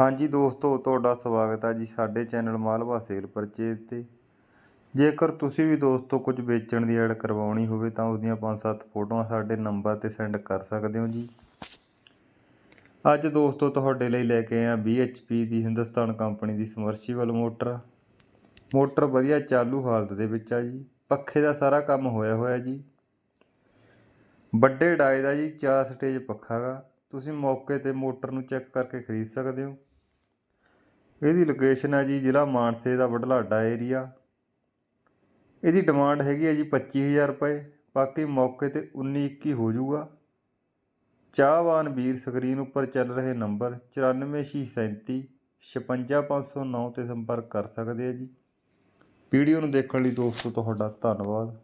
ਹਾਂਜੀ ਦੋਸਤੋ, ਤੁਹਾਡਾ ਸਵਾਗਤ ਹੈ ਜੀ ਸਾਡੇ ਚੈਨਲ ਮਾਲਵਾ ਸੇਲ ਪਰਚੇਜ਼ ਤੇ। ਜੇਕਰ ਤੁਸੀਂ ਵੀ ਦੋਸਤੋ ਕੁਝ ਵੇਚਣ ਦੀ ਐਡ ਕਰਵਾਉਣੀ ਹੋਵੇ ਤਾਂ ਉਹਦੀਆਂ 5-7 ਫੋਟੋਆਂ ਸਾਡੇ ਨੰਬਰ ਤੇ ਸੈਂਡ ਕਰ ਸਕਦੇ ਹੋ ਜੀ। ਅੱਜ ਦੋਸਤੋ ਤੁਹਾਡੇ ਲਈ ਲੈ ਕੇ ਆਏ ਹਾਂ 20 HP ਦੀ ਹਿੰਦੁਸਤਾਨ ਕੰਪਨੀ ਦੀ ਸਮਰਸੀਬਲ ਮੋਟਰ ਮੋਟਰ ਵਧੀਆ ਚਾਲੂ ਹਾਲਤ ਦੇ ਵਿੱਚ ਆ ਜੀ, ਪੱਖੇ ਦਾ ਸਾਰਾ ਕੰਮ ਹੋਇਆ ਹੋਇਆ ਜੀ। ਵੱਡੇ ਡਾਏ ਦਾ ਜੀ 4 ਸਟੇਜ ਪੱਖਾ ਗਾ। ਤੁਸੀਂ ਮੌਕੇ ਤੇ ਮੋਟਰ ਨੂੰ ਚੈੱਕ ਕਰਕੇ ਖਰੀਦ ਸਕਦੇ ਹੋ। ਇਹਦੀ ਲੋਕੇਸ਼ਨ ਹੈ ਜੀ ਜ਼ਿਲ੍ਹਾ ਮਾਨਸੇ ਦਾ ਵਡਲਾਡਾ ਏਰੀਆ ਇਹਦੀ ਡਿਮਾਂਡ ਹੈਗੀ ਹੈ ਜੀ 25000 ਰੁਪਏ। ਬਾਕੀ ਮੌਕੇ ਤੇ 19 21 ਹੋ ਜਾਊਗਾ। ਚਾਹਵਾਨ ਵੀਰ ਸਕਰੀਨ ਉੱਪਰ ਚੱਲ ਰਹੇ ਨੰਬਰ 94637 56509 ਤੇ ਸੰਪਰਕ ਕਰ ਸਕਦੇ ਆ ਜੀ। ਵੀਡੀਓ ਨੂੰ ਦੇਖਣ ਲਈ ਦੋਸਤੋ ਤੁਹਾਡਾ ਧੰਨਵਾਦ।